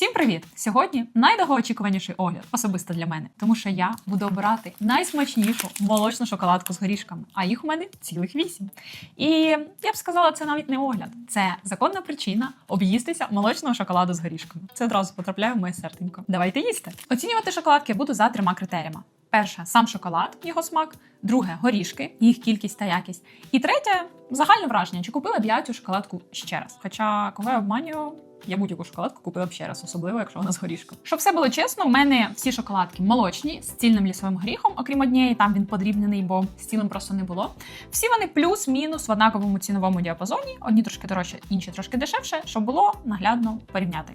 Всім привіт! Сьогодні найдовгоочікуваніший огляд, особисто для мене, тому що я буду обирати найсмачнішу молочну шоколадку з горішками, а їх у мене цілих вісім. І я б сказала, це навіть не огляд, це законна причина об'їстися молочного шоколаду з горішками. Це одразу потрапляє в моє серденько. Давайте їсти. Оцінювати шоколадки я буду за трьома критеріями: перше сам шоколад, його смак, друге горішки, їх кількість та якість. І третє загальне враження, чи купила б я цю шоколадку ще раз. Хоча, коли я обманюю, я будь-яку шоколадку купила ще раз, особливо якщо вона з горішком. Щоб все було чесно, у мене всі шоколадки молочні з цільним лісовим горіхом, окрім однієї, там він подрібнений, бо з цілим просто не було. Всі вони плюс-мінус в однаковому ціновому діапазоні. Одні трошки дорожче, інші трошки дешевше, щоб було наглядно порівняти.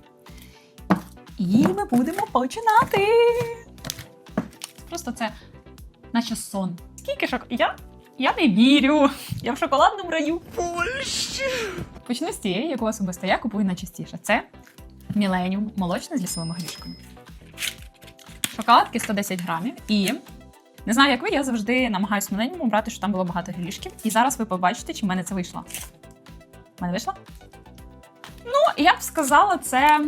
І ми будемо починати. Просто це наче сон. Скільки шок... Я я не вірю. Я в шоколадному раю. Польщі. Почну з тієї, яку особисто я купую найчастіше. Це Міленіум молочне з лісовими горішками. Шоколадки 110 грамів. І не знаю, як ви, я завжди намагаюся Міленіуму брати, щоб там було багато горішків. І зараз ви побачите, чи в мене це вийшло. В мене вийшло? Ну, я б сказала, це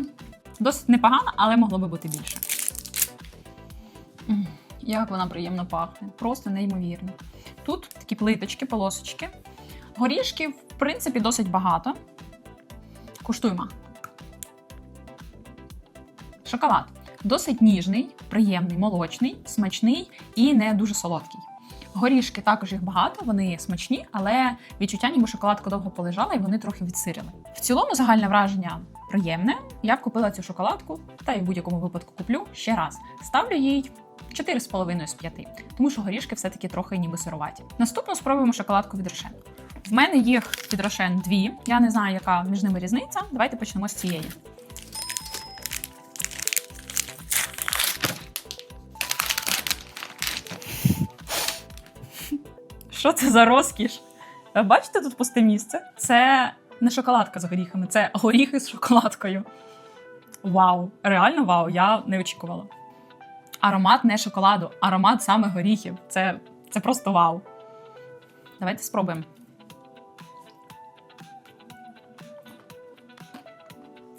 досить непогано, але могло би бути більше. Як вона приємно пахне. Просто неймовірно. Тут такі плиточки, полосочки. Горішків, в принципі, досить багато. Куштуємо. Шоколад. Досить ніжний, приємний, молочний, смачний і не дуже солодкий. Горішки також їх багато, вони смачні, але відчуття, ніби шоколадка довго полежала і вони трохи відсирили. В цілому загальне враження приємне. Я купила цю шоколадку, та й в будь-якому випадку куплю ще раз. Ставлю їй 4,5 з 5, тому що горішки все-таки трохи ніби сироваті. Наступно спробуємо шоколадку від Рошен. В мене їх від Рошен дві. Я не знаю, яка між ними різниця. Давайте почнемо з цієї. Що це за розкіш? Бачите тут пусте місце? Це не шоколадка з горіхами, це горіхи з шоколадкою. Вау! Реально вау! Я не очікувала. Аромат не шоколаду, аромат саме горіхів. Це, це просто вау. Давайте спробуємо.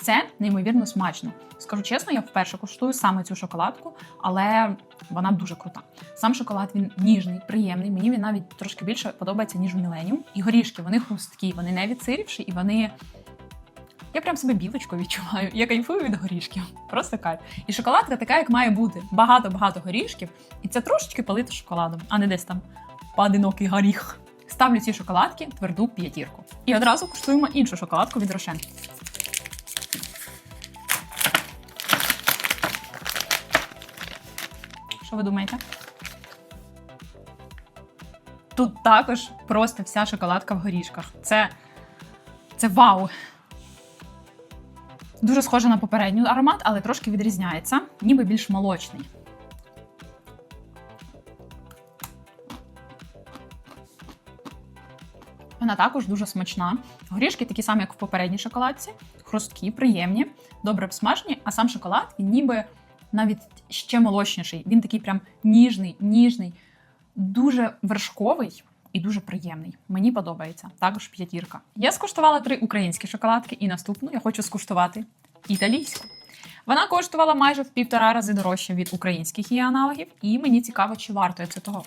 Це неймовірно смачно. Скажу чесно, я вперше куштую саме цю шоколадку, але вона дуже крута. Сам шоколад він ніжний, приємний. Мені він навіть трошки більше подобається, ніж в Міленіум. І горішки вони хрусткі, вони не відсирівші, і вони. Я прям себе білочку відчуваю. Я кайфую від горішків. Просто кайф. І шоколадка така, як має бути. Багато-багато горішків. І це трошечки полити шоколадом, а не десь там поодинокий горіх. Ставлю ці шоколадки тверду п'ятірку. І одразу куштуємо іншу шоколадку від Рошен. Що ви думаєте? Тут також просто вся шоколадка в горішках. Це, це вау! Дуже схоже на попередню аромат, але трошки відрізняється, ніби більш молочний. Вона також дуже смачна. Горішки такі самі, як в попередній шоколадці, хрусткі, приємні, добре обсмажені, а сам шоколад він ніби навіть ще молочніший. Він такий прям ніжний, ніжний, дуже вершковий і дуже приємний. Мені подобається. Також п'ятірка. Я скуштувала три українські шоколадки, і наступну я хочу скуштувати італійську. Вона коштувала майже в півтора рази дорожче від українських її аналогів, і мені цікаво, чи варто це того.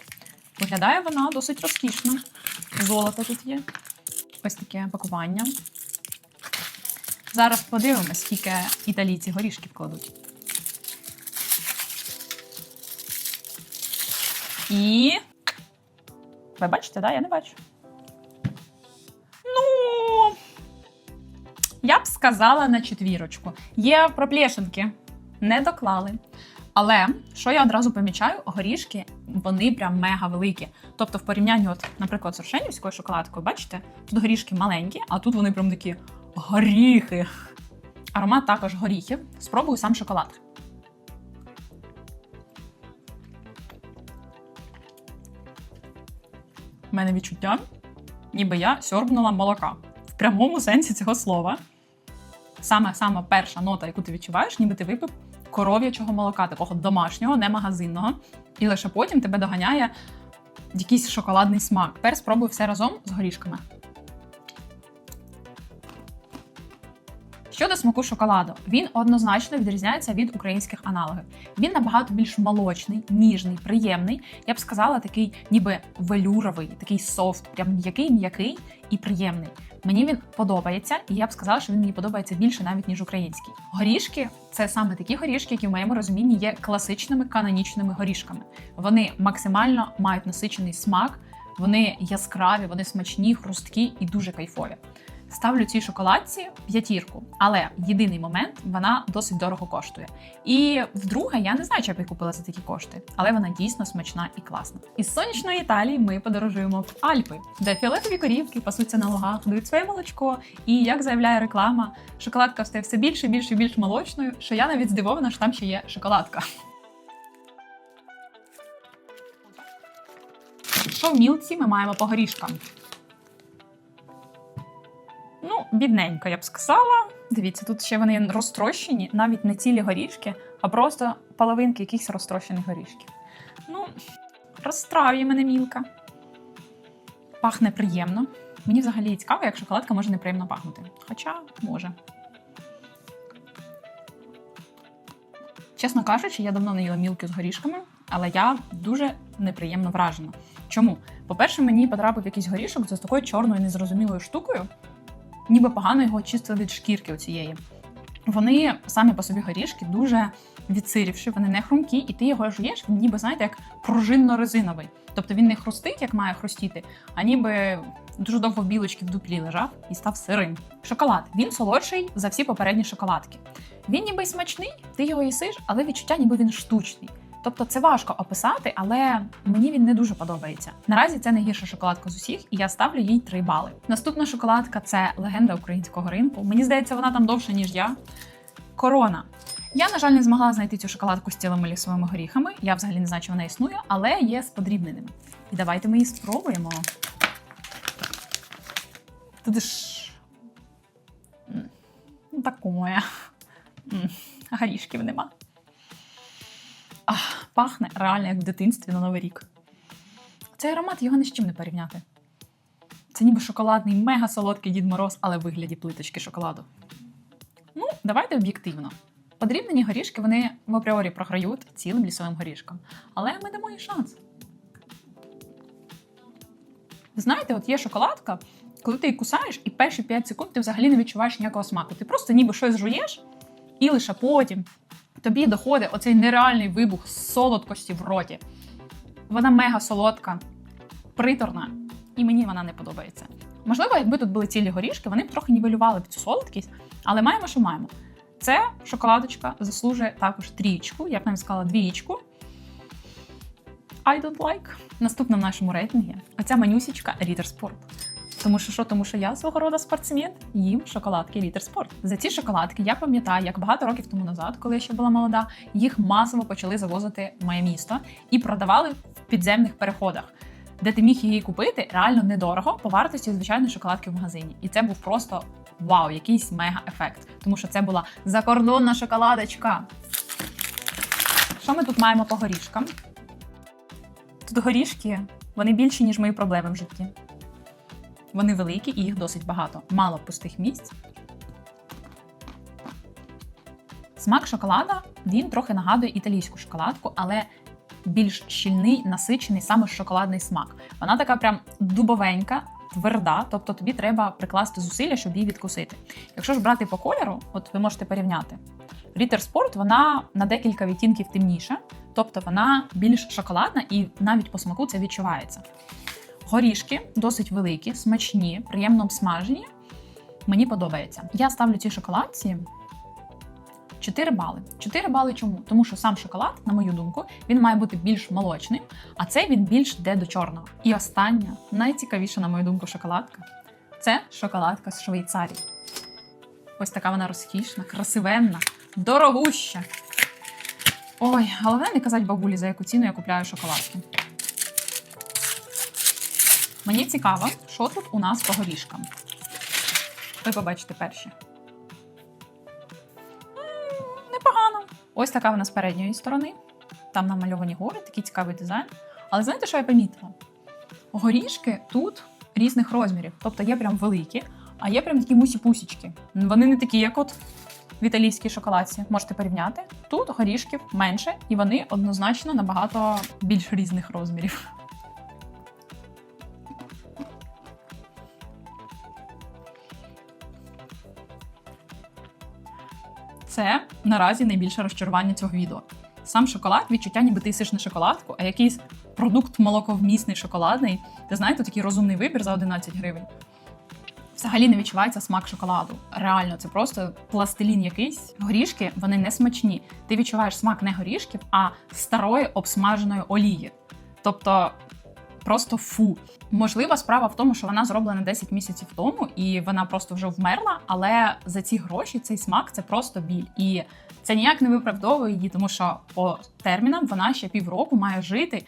Виглядає вона досить розкішно. Золото тут є. Ось таке пакування. Зараз подивимось, скільки італійці горішків кладуть. І. Ви бачите, да? Я не бачу. Ну. Я б сказала на четвірочку. Є проплешинки, не доклали. Але що я одразу помічаю, горішки вони прям мега великі. Тобто, в порівнянні, от, наприклад, з Рошенівською шоколадкою, бачите, тут горішки маленькі, а тут вони прям такі горіхи. Аромат також горіхів. Спробую сам шоколад. У мене відчуття, ніби я сьорбнула молока. В прямому сенсі цього слова. Саме саме перша нота, яку ти відчуваєш, ніби ти випив коров'ячого молока, такого домашнього, не магазинного. І лише потім тебе доганяє якийсь шоколадний смак. Тепер спробуй все разом з горішками. Щодо смаку шоколаду, він однозначно відрізняється від українських аналогів. Він набагато більш молочний, ніжний, приємний. Я б сказала, такий ніби велюровий, такий софт, прям м'який, м'який і приємний. Мені він подобається, і я б сказала, що він мені подобається більше навіть ніж український. Горішки це саме такі горішки, які в моєму розумінні є класичними канонічними горішками. Вони максимально мають насичений смак, вони яскраві, вони смачні, хрусткі і дуже кайфові. Ставлю цій шоколадці п'ятірку, але єдиний момент вона досить дорого коштує. І вдруге, я не знаю, чи я б її купила за такі кошти, але вона дійсно смачна і класна. Із сонячної Італії ми подорожуємо в Альпи, де фіолетові корівки пасуться на лугах, дають своє молочко. І як заявляє реклама, шоколадка стає все більше, більше і більш молочною, що я навіть здивована, що там ще є шоколадка. В мілці ми маємо по горішкам? Бідненько, я б сказала. Дивіться, тут ще вони розтрощені, навіть не цілі горішки, а просто половинки якихось розтрощених горішків. Ну, розстрав'є мене мілка. Пахне приємно. Мені взагалі цікаво, як шоколадка може неприємно пахнути. Хоча може. Чесно кажучи, я давно не їла мілки з горішками, але я дуже неприємно вражена. Чому? По-перше, мені потрапив якийсь горішок з такою чорною незрозумілою штукою, ніби погано його чистили від шкірки оцієї. Вони самі по собі горішки дуже відсирівші, вони не хрумкі, і ти його жуєш, він ніби, знаєте, як пружинно-резиновий. Тобто він не хрустить, як має хрустіти, а ніби дуже довго білочки в дуплі лежав і став сирим. Шоколад він солодший за всі попередні шоколадки. Він ніби смачний, ти його їсиш, але відчуття, ніби він штучний. Тобто це важко описати, але мені він не дуже подобається. Наразі це найгірша шоколадка з усіх, і я ставлю їй 3 бали. Наступна шоколадка це легенда українського ринку. Мені здається, вона там довше, ніж я. Корона. Я, на жаль, не змогла знайти цю шоколадку з цілими лісовими горіхами. Я взагалі не знаю, чи вона існує, але є з подрібненими. І давайте ми її спробуємо. Тут ж. Ну, такое. Горішків нема. Ах, пахне реально як в дитинстві на Новий рік. Цей аромат його ні з чим не порівняти. Це ніби шоколадний, мега солодкий Дід Мороз, але в вигляді плиточки шоколаду. Ну, давайте об'єктивно. Подрібнені горішки вони в апріорі програють цілим лісовим горішкам. Але ми дамо їй шанс. Знаєте, от є шоколадка, коли ти її кусаєш, і перші 5 секунд ти взагалі не відчуваєш ніякого смаку. Ти просто ніби щось жуєш, і лише потім тобі доходить оцей нереальний вибух солодкості в роті. Вона мега солодка, приторна, і мені вона не подобається. Можливо, якби тут були цілі горішки, вони б трохи нівелювали б цю солодкість, але маємо, що маємо. Це шоколадочка заслужує також трієчку, я б навіть сказала двієчку. I don't like. Наступна в нашому рейтингі оця манюсічка Ritter Sport. Тому що що, тому що я свого роду спортсмен їм шоколадки Ritter Sport. За ці шоколадки я пам'ятаю, як багато років тому назад, коли я ще була молода, їх масово почали завозити в моє місто і продавали в підземних переходах, де ти міг її купити реально недорого по вартості звичайної шоколадки в магазині. І це був просто вау, якийсь мега-ефект, тому що це була закордонна шоколадочка. Що ми тут маємо по горішкам? Тут горішки, вони більші, ніж мої проблеми в житті. Вони великі і їх досить багато. Мало пустих місць. Смак шоколада він трохи нагадує італійську шоколадку, але більш щільний, насичений саме шоколадний смак. Вона така прям дубовенька, тверда, тобто тобі треба прикласти зусилля, щоб її відкусити. Якщо ж брати по кольору, от ви можете порівняти. Ritter Sport вона на декілька відтінків темніша, тобто вона більш шоколадна і навіть по смаку це відчувається. Горішки досить великі, смачні, приємно обсмажені. Мені подобається. Я ставлю цій шоколадці 4 бали. 4 бали чому? Тому що сам шоколад, на мою думку, він має бути більш молочним, а цей він більш йде до чорного. І остання, найцікавіша, на мою думку, шоколадка це шоколадка з Швейцарії. Ось така вона розкішна, красивенна, дорогуща. Ой, головне не казати бабулі, за яку ціну я купляю шоколадки. Мені цікаво, що тут у нас по горішкам. Ви побачите перші. Непогано. Ось така вона з передньої сторони. Там намальовані гори, такий цікавий дизайн. Але знаєте, що я помітила? Горішки тут різних розмірів. Тобто є прям великі, А є прям такі мусі-пусічки. Вони не такі, як от в італійській шоколадці. Можете порівняти. Тут горішків менше, і вони однозначно набагато більш різних розмірів. Це наразі найбільше розчарування цього відео. Сам шоколад, відчуття, ніби ти їсиш не шоколадку, а якийсь продукт молоковмісний шоколадний. Ти знаєте, такий розумний вибір за 11 гривень. Взагалі не відчувається смак шоколаду. Реально, це просто пластилін якийсь. Горішки вони не смачні. Ти відчуваєш смак не горішків, а старої обсмаженої олії. Тобто просто фу. Можливо, справа в тому, що вона зроблена 10 місяців тому, і вона просто вже вмерла. Але за ці гроші цей смак це просто біль. І це ніяк не виправдовує її, тому що по термінам вона ще півроку має жити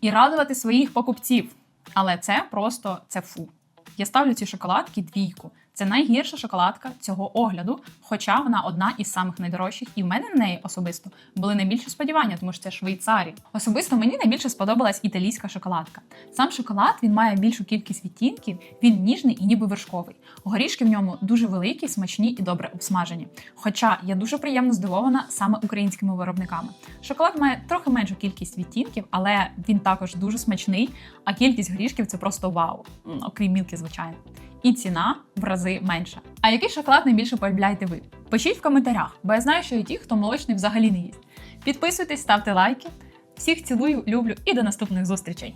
і радувати своїх покупців. Але це просто це фу. Я ставлю ці шоколадки двійку. Це найгірша шоколадка цього огляду, хоча вона одна із самих найдорожчих, і в мене на неї особисто були найбільші сподівання, тому що це швейцарі. Особисто мені найбільше сподобалась італійська шоколадка. Сам шоколад він має більшу кількість відтінків, він ніжний і ніби вершковий. Горішки в ньому дуже великі, смачні і добре обсмажені. Хоча я дуже приємно здивована саме українськими виробниками. Шоколад має трохи меншу кількість відтінків, але він також дуже смачний. А кількість горішків це просто вау, окрім мілки, звичайно. І ціна в рази менша. А який шоколад найбільше полюбляєте ви? Пишіть в коментарях, бо я знаю, що і ті, хто молочний взагалі не їсть. Підписуйтесь, ставте лайки. Всіх цілую, люблю і до наступних зустрічей!